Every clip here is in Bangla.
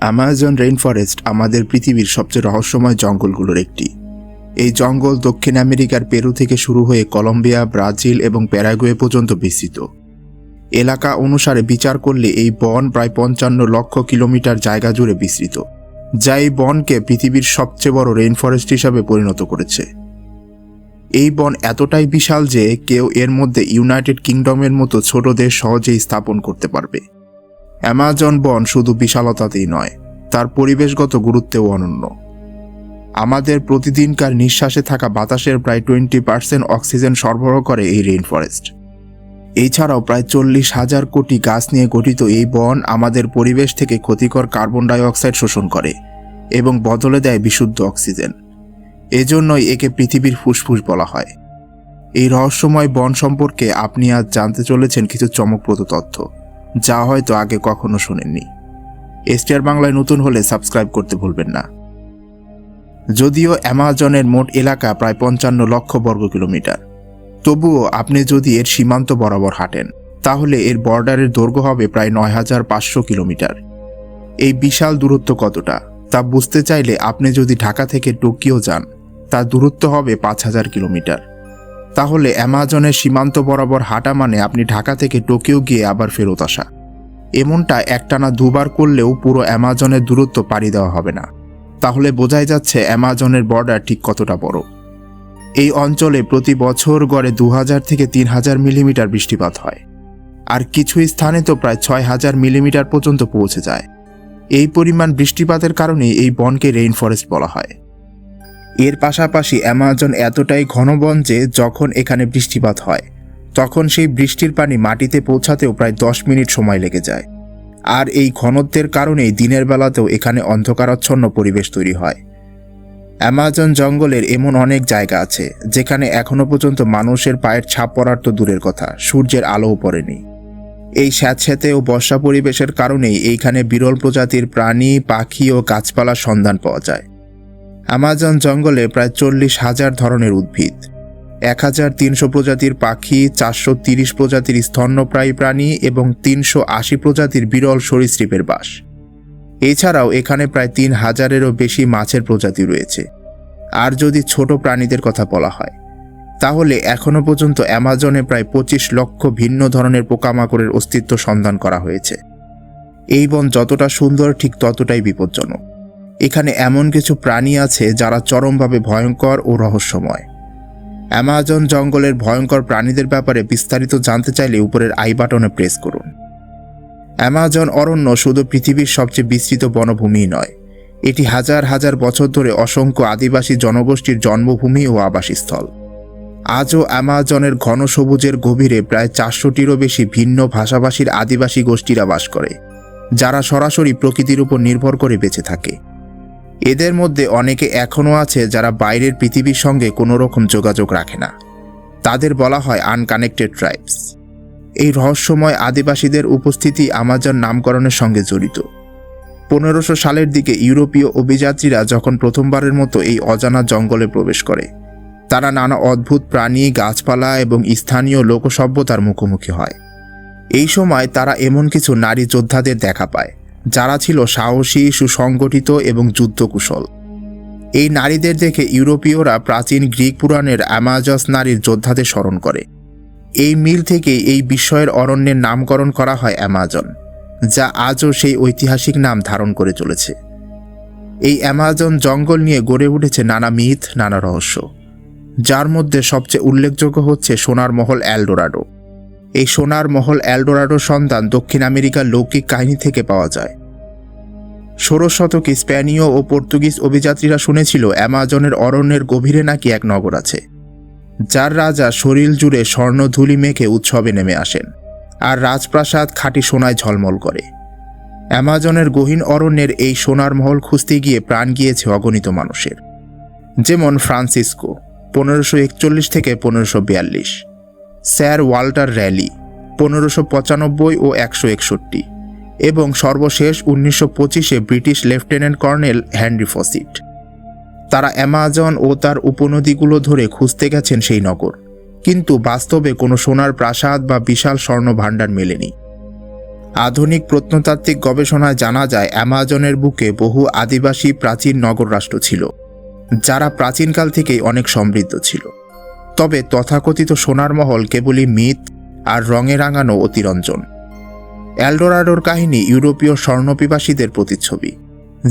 অ্যামাজন রেইন ফরেস্ট আমাদের পৃথিবীর সবচেয়ে রহস্যময় জঙ্গলগুলোর একটি। এই জঙ্গল দক্ষিণ আমেরিকার পেরু থেকে শুরু হয়ে কলম্বিয়া, ব্রাজিল এবং প্যারাগুয়ে পর্যন্ত বিস্তৃত। এলাকা অনুসারে বিচার করলে এই বন প্রায় পঞ্চান্ন লক্ষ কিলোমিটার জায়গা জুড়ে বিস্তৃত, যা এই বনকে পৃথিবীর সবচেয়ে বড় রেইন ফরেস্ট হিসাবে পরিণত করেছে। এই বন এতটাই বিশাল যে কেউ এর মধ্যে ইউনাইটেড কিংডমের মতো ছোট দেশ সহজেই স্থাপন করতে পারবে। অ্যামাজন বন শুধু বিশালতাতেই নয়, তার পরিবেশগত গুরুত্বেও অনন্য। আমাদের প্রতিদিনকার নিঃশ্বাসে থাকা বাতাসের প্রায় টোয়েন্টি পার্সেন্ট অক্সিজেন সরবরাহ করে এই রেইন ফরেস্ট এছাড়াও প্রায় চল্লিশ হাজার কোটি গাছ নিয়ে গঠিত এই বন আমাদের পরিবেশ থেকে ক্ষতিকর কার্বন ডাই অক্সাইড শোষণ করে এবং বদলে দেয় বিশুদ্ধ অক্সিজেন। এজন্যই একে পৃথিবীর ফুসফুস বলা হয়। এই রহস্যময় বন সম্পর্কে আপনি আজ জানতে চলেছেন কিছু চমকপ্রদ তথ্য। যা হয়তো আগে কখনো শোনেননি। এসটিআর বাংলায় নতুন হলে সাবস্ক্রাইব করতে ভুলবেন না। যদিও অ্যামাজনের মোট এলাকা প্রায় পঞ্চান্ন লক্ষ বর্গ কিলোমিটার। তবুও আপনি যদি এর সীমান্ত বরাবর হাঁটেন, তাহলে এর বর্ডারের দৈর্ঘ্য হবে প্রায় নয় হাজার পাঁচশো কিলোমিটার। এই বিশাল দূরত্ব কতটা, তা বুঝতে চাইলে আপনি যদি ঢাকা থেকে টোকিও যান, তার দূরত্ব হবে পাঁচ হাজার কিলোমিটার। তাহলে অ্যামাজনের সীমান্ত বরাবর হাঁটা মানে আপনি ঢাকা থেকে টোকিও গিয়ে আবার ফেরত আসা। এমনটা একটানা দুবার করলেও পুরো অ্যামাজনের দূরত্ব পাড়ি দেওয়া হবে না। তাহলে বোঝাই যাচ্ছে অ্যামাজনের বর্ডার ঠিক কতটা বড়। এই অঞ্চলে প্রতি বছর গড়ে দু হাজার থেকে তিন হাজার মিলিমিটার বৃষ্টিপাত হয়। আর কিছু স্থানে তো প্রায় ছয় হাজার মিলিমিটার পর্যন্ত পৌঁছে যায়। এই পরিমাণ বৃষ্টিপাতের কারণে এই বনকে রেইন ফরেস্ট বলা হয়। এর পাশাপাশি অ্যামাজন এতটাই ঘন বন যে যখন এখানে বৃষ্টিপাত হয়, তখন সেই বৃষ্টির পানি মাটিতে পৌঁছাতেও প্রায় দশ মিনিট সময় লেগে যায়। আর এই ঘনত্বের কারণেই দিনের বেলাতেও এখানে অন্ধকারাচ্ছন্ন পরিবেশ তৈরি হয়। অ্যামাজন জঙ্গলের এমন অনেক জায়গা আছে, যেখানে এখনও পর্যন্ত মানুষের পায়ের ছাপ পড়ার তো দূরের কথা, সূর্যের আলোও পড়েনি। এই স্যাঁতস্যাঁতে ও বর্ষা পরিবেশের কারণেই এইখানে বিরল প্রজাতির প্রাণী, পাখি ও গাছপালার সন্ধান পাওয়া যায়। অ্যামাজন জঙ্গলে প্রায় চল্লিশ হাজার ধরনের উদ্ভিদ। এক হাজার তিনশো প্রজাতির পাখি, চারশো তিরিশ প্রজাতির স্তন্যপ্রায়ী প্রাণী এবং তিনশো আশি প্রজাতির বিরল সরীসৃপের বাস। এছাড়াও এখানে প্রায় তিন হাজারেরও বেশি মাছের প্রজাতি রয়েছে। আর যদি ছোট প্রাণীদের কথা বলা হয়, তাহলে এখনও পর্যন্ত অ্যামাজনে প্রায় পঁচিশ লক্ষ ভিন্ন ধরনের পোকামাকড়ের অস্তিত্ব সন্ধান করা হয়েছে। এই বন যতটা সুন্দর, ঠিক ততটাই বিপজ্জনক। এখানে এমন কিছু প্রাণী আছে যারা চরমভাবে ভয়ঙ্কর ও রহস্যময়। অ্যামাজন জঙ্গলের ভয়ঙ্কর প্রাণীদের ব্যাপারে বিস্তারিত জানতে চাইলে উপরের আই বাটনে প্রেস করুন। অ্যামাজন অরণ্য শুধু পৃথিবীর সবচেয়ে বিস্তৃত বনভূমি নয়, এটি হাজার হাজার বছর ধরে অসংখ্য আদিবাসী জনগোষ্ঠীর জন্মভূমি ও আবাসস্থল। আজও অ্যামাজনের ঘন সবুজের গভীরে প্রায় চারশোটিরও বেশি ভিন্ন ভাষাভাষীর আদিবাসী গোষ্ঠীরা বাস করে, যারা সরাসরি প্রকৃতির উপর নির্ভর করে বেঁচে থাকে। এদের মধ্যে অনেকে এখনও আছে যারা বাইরের পৃথিবীর সঙ্গে কোনো রকম যোগাযোগ রাখে না। তাদের বলা হয় আনকানেক্টেড ট্রাইবস। এই রহস্যময় আদিবাসীদের উপস্থিতি আমাজন নামকরণের সঙ্গে জড়িত। পনেরোশো সালের দিকে ইউরোপীয় অভিযাত্রীরা যখন প্রথমবারের মতো এই অজানা জঙ্গলে প্রবেশ করে, তারা নানা অদ্ভুত প্রাণী, গাছপালা এবং স্থানীয় লোকসভ্যতার মুখোমুখি হয়। এই সময় তারা এমন কিছু নারী যোদ্ধাদের দেখা পায়। যারা ছিল সাহসী, সুসংগঠিত এবং যুদ্ধকুশল। এই নারীদের দেখে ইউরোপীয়রা প্রাচীন গ্রিক পুরাণের অ্যামাজস নারীর যোদ্ধাদের স্মরণ করে। এই মিল থেকে এই বিস্ময়ের অরণ্যের নামকরণ করা হয় অ্যামাজন, যা আজও সেই ঐতিহাসিক নাম ধারণ করে চলেছে। এই অ্যামাজন জঙ্গল নিয়ে গড়ে উঠেছে নানা মিথ, নানা রহস্য, যার মধ্যে সবচেয়ে উল্লেখযোগ্য হচ্ছে সোনার মহল অ্যালডোরাডো এই সোনার মহল অ্যালডোরাডোর সন্ধান দক্ষিণ আমেরিকার লৌকিক কাহিনী থেকে পাওয়া যায়। ষোড়শ শতকে স্প্যানীয় ও পর্তুগিজ অভিযাত্রীরা শুনেছিল অ্যামাজনের অরণ্যের গভীরে নাকি এক নগর আছে, যার রাজা শরীর জুড়ে স্বর্ণধূলি মেখে উৎসবে নেমে আসেন আর রাজপ্রাসাদ খাঁটি সোনায় ঝলমল করে। অ্যামাজনের গহীন অরণ্যের এই সোনার মহল খুঁজতে গিয়ে প্রাণ গিয়েছে অগণিত মানুষের, যেমন ফ্রান্সিসকো, পনেরোশো একচল্লিশ থেকে পনেরোশো বিয়াল্লিশ। স্যার ওয়াল্টার র্যালি, পনেরোশো পঁচানব্বই ও একশো একষট্টি, এবং সর্বশেষ উনিশশো পঁচিশে British lieutenant colonel Henry Fawcett. তারা অ্যামাজন ও তার উপনদীগুলো ধরে খুঁজতে গেছেন সেই নগর, কিন্তু বাস্তবে কোনো সোনার প্রাসাদ বা বিশাল স্বর্ণ ভাণ্ডার মেলেনি। আধুনিক প্রত্নতাত্ত্বিক গবেষণায় জানা যায়, অ্যামাজনের বুকে বহু আদিবাসী প্রাচীন নগর রাষ্ট্র ছিল, যারা প্রাচীনকাল থেকেই অনেক সমৃদ্ধ ছিল। তবে তথাকথিত সোনার মহল কেবলই মিথ আর রঙে রাঙানো অতিরঞ্জন। অ্যালডোরাডোর কাহিনী ইউরোপীয় স্বর্ণপিবাসীদের প্রতিচ্ছবি,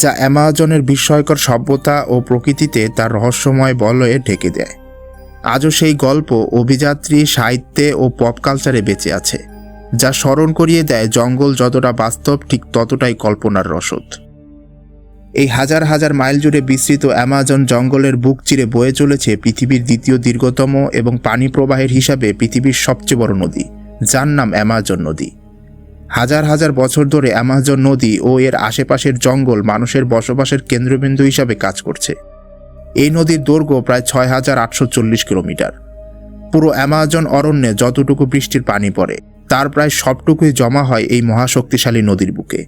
যা অ্যামাজনের বিস্ময়কর সভ্যতা ও প্রকৃতিতে তার রহস্যময় বলয়ে ঢেকে দেয়। আজও সেই গল্প অভিযাত্রী, সাহিত্যে ও পপ কালচারে বেঁচে আছে, যা স্মরণ করিয়ে দেয় জঙ্গল যতটা বাস্তব ঠিক ততটাই কল্পনার রসদ। এই হাজার হাজার মাইল জুড়ে বিস্তৃত অ্যামাজন জঙ্গলের বুক চিরে বয়ে চলেছে পৃথিবীর দ্বিতীয় দীর্ঘতম এবং পানি প্রবাহের হিসাবে পৃথিবীর সবচেয়ে বড় নদী, যার নাম অ্যামাজন নদী। হাজার হাজার বছর ধরে অ্যামাজন নদী ও এর আশেপাশের জঙ্গল মানুষের বসবাসের কেন্দ্রবিন্দু হিসাবে কাজ করছে। এই নদীর দৈর্ঘ্য প্রায় ছয় হাজার আটশো চল্লিশ কিলোমিটার। পুরো অ্যামাজন অরণ্যে যতটুকু বৃষ্টির পানি পড়ে, তার প্রায় সবটুকুই জমা হয় এই মহাশক্তিশালী নদীর বুকে।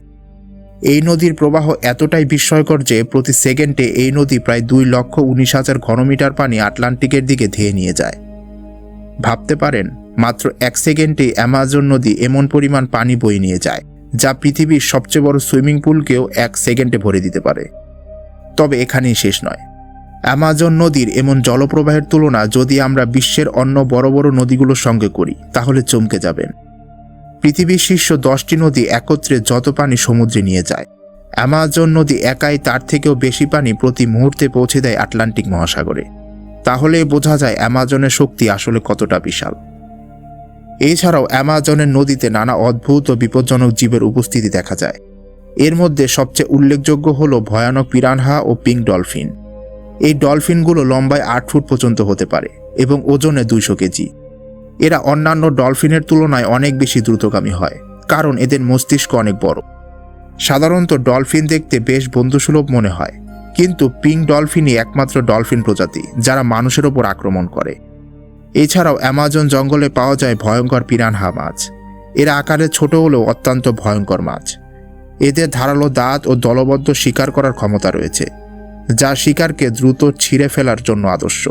এই নদীর প্রবাহ এতটাই বিস্ময়কর যে প্রতি সেকেন্ডে এই নদী প্রায় দুই লক্ষ উনিশ হাজার ঘনমিটার পানি আটলান্টিকের দিকে ধেয়ে নিয়ে যায়। ভাবতে পারেন, মাত্র এক সেকেন্ডে অ্যামাজন নদী এমন পরিমাণ পানি বয়ে নিয়ে যায়, যা পৃথিবীর সবচেয়ে বড় সুইমিং পুলকেও এক সেকেন্ডে ভরে দিতে পারে। তবে এখানেই শেষ নয়। অ্যামাজন নদীর এমন জলপ্রবাহের তুলনা যদি আমরা বিশ্বের অন্য বড় বড় নদীগুলোর সঙ্গে করি, তাহলে চমকে যাবেন। পৃথিবীর শীর্ষ দশটি নদী একত্রে যত পানি সমুদ্রে নিয়ে যায়। অ্যামাজন নদী একাই তার থেকেও বেশি পানি প্রতি মুহূর্তে পৌঁছে দেয় আটলান্টিক মহাসাগরে। তাহলে বোঝা যায় অ্যামাজনের শক্তি আসলে কতটা বিশাল। এছাড়াও অ্যামাজনের নদীতে নানা অদ্ভুত ও বিপজ্জনক জীবের উপস্থিতি দেখা যায়। এর মধ্যে সবচেয়ে উল্লেখযোগ্য হল ভয়ানক পিরানহা ও পিঙ্ক ডলফিন। এই ডলফিনগুলো লম্বায় আট ফুট পর্যন্ত হতে পারে এবং ওজনে দুইশো কেজি। এরা অন্যান্য ডলফিনের তুলনায় অনেক বেশি দ্রুতগামী হয়, কারণ এদের মস্তিষ্ক অনেক বড়। সাধারণত ডলফিন দেখতে বেশ বন্ধুসুলভ মনে হয়, কিন্তু পিঙ্ক ডলফিনই একমাত্র ডলফিন প্রজাতি যারা মানুষের ওপর আক্রমণ করে। এছাড়াও অ্যামাজন জঙ্গলে পাওয়া যায় ভয়ঙ্কর পিরানহা মাছ। এরা আকারে ছোট হলেও অত্যন্ত ভয়ঙ্কর মাছ। এদের ধারালো দাঁত ও দলবদ্ধ শিকার করার ক্ষমতা রয়েছে, যা শিকারকে দ্রুত ছিঁড়ে ফেলার জন্য আদর্শ।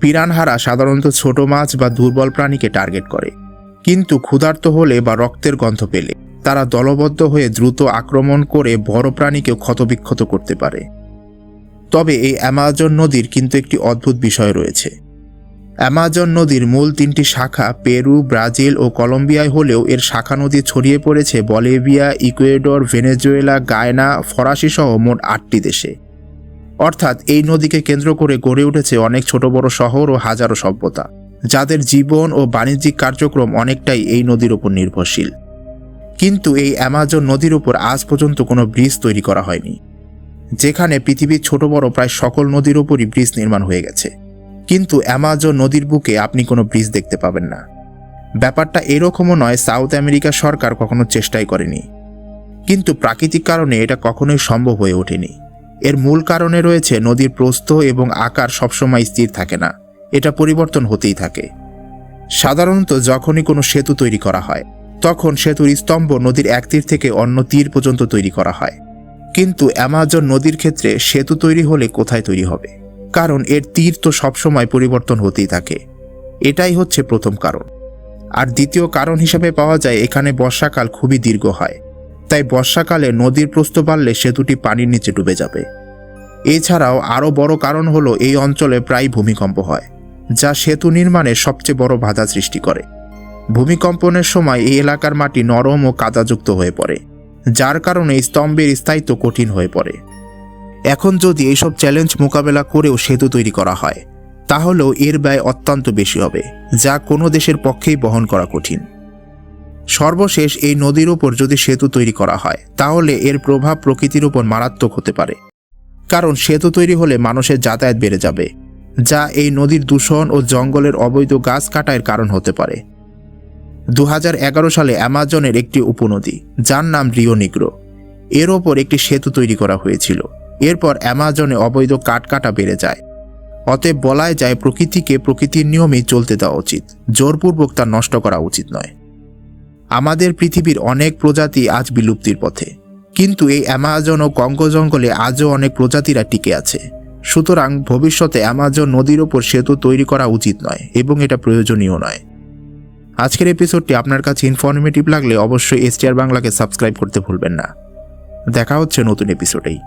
পিরানহারা সাধারণত ছোট মাছ বা দুর্বল প্রাণীকে টার্গেট করে, কিন্তু ক্ষুধার্ত হলে বা রক্তের গন্ধ পেলে তারা দলবদ্ধ হয়ে দ্রুত আক্রমণ করে বড় প্রাণীকেও ক্ষতবিক্ষত করতে পারে। তবে এই অ্যামাজন নদীর কিন্তু একটি অদ্ভুত বিষয় রয়েছে। অ্যামাজন নদীর মূল তিনটি শাখা পেরু, ব্রাজিল ও কলম্বিয়ায় হলেও এর শাখা নদী ছড়িয়ে পড়েছে বলিভিয়া, ইকুয়েডর, ভেনেজুয়েলা, গায়না ফরাসি সহ মোট আটটি দেশে। অর্থাৎ এই নদীকে কেন্দ্র করে গড়ে উঠেছে অনেক ছোট, বড় শহর ও হাজারো সভ্যতা, যাদের জীবন ও বাণিজ্যিক কার্যক্রম অনেকটাই এই নদীর উপর নির্ভরশীল। কিন্তু এই অ্যামাজন নদীর উপর আজ পর্যন্ত কোনো ব্রিজ তৈরি করা হয়নি, যেখানে পৃথিবীর ছোট, বড় প্রায় সকল নদীর উপরই ব্রিজ নির্মাণ হয়ে গেছে। কিন্তু অ্যামাজন নদীর বুকে আপনি কোনো ব্রিজ দেখতে পাবেন না। ব্যাপারটা এরকমও নয়, সাউথ আমেরিকা সরকার কখনো চেষ্টাই করেনি। কিন্তু প্রাকৃতিক কারণে এটা কখনোই সম্ভব হয়ে ওঠেনি। এর মূল কারণে রয়েছে নদীর প্রস্থ এবং আকার সবসময় স্থির থাকে না। এটা পরিবর্তন হতেই থাকে। সাধারণত যখনই কোনো সেতু তৈরি করা হয়, তখন সেতুর স্তম্ভ নদীর এক তীর থেকে অন্য তীর পর্যন্ত তৈরি করা হয়। কিন্তু অ্যামাজন নদীর ক্ষেত্রে সেতু তৈরি হলে কোথায় তৈরি হবে? কারণ এর তীর তো সবসময় পরিবর্তন হতেই থাকে। এটাই হচ্ছে প্রথম কারণ। আর দ্বিতীয় কারণ হিসেবে পাওয়া যায়, এখানে বর্ষাকাল খুবই দীর্ঘ হয়। তাই বর্ষাকালে নদীর প্রস্থ বাড়লে সেতুটি পানির নিচে ডুবে যাবে। এছাড়াও আরও বড় কারণ হলো এই অঞ্চলে প্রায় ভূমিকম্প হয়, যা সেতু নির্মাণে সবচেয়ে বড় বাধা সৃষ্টি করে। ভূমিকম্পনের সময় এই এলাকার মাটি নরম ও কাদাযুক্ত হয়ে পড়ে, যার কারণে স্তম্ভের স্থায়িত্ব কঠিন হয়ে পড়ে। এখন যদি এইসব চ্যালেঞ্জ মোকাবেলা করেও সেতু তৈরি করা হয়, তাহলেও এর ব্যয় অত্যন্ত বেশি হবে, যা কোনো দেশের পক্ষেই বহন করা কঠিন। সর্বশেষ এই নদীর ওপর যদি সেতু তৈরি করা হয়, তাহলে এর প্রভাব প্রকৃতির উপর মারাত্মক হতে পারে। কারণ সেতু তৈরি হলে মানুষের যাতায়াত বেড়ে যাবে, যা এই নদীর দূষণ ও জঙ্গলের অবৈধ গাছ কাটার কারণ হতে পারে। দু হাজার এগারো সালে অ্যামাজনের একটি উপনদী, যার নাম রিও নিগ্রো, এর ওপর একটি সেতু তৈরি করা হয়েছিল। এরপর অ্যামাজনে অবৈধ কাঠ কাটা বেড়ে যায়। অতএব বলাই যায় প্রকৃতিকে প্রকৃতির নিয়মেই চলতে দেওয়া উচিত, জোরপূর্বক তা নষ্ট করা উচিত নয়। আমাদের পৃথিবীর অনেক প্রজাতি আজ বিলুপ্তির পথে। কিন্তু এই অ্যামাজন ও কঙ্গ জঙ্গলে আজও অনেক প্রজাতিরা টিকে আছে। সুতরাং ভবিষ্যতে অ্যামাজন নদীর ওপর সেতু তৈরি করা উচিত নয় এবং এটা প্রয়োজনীয় নয়। আজকের এপিসোডটি আপনার কাছে ইনফরমেটিভ লাগলে অবশ্যই এসটিআর বাংলাকে সাবস্ক্রাইব করতে ভুলবেন না। দেখা হচ্ছে নতুন এপিসোডেই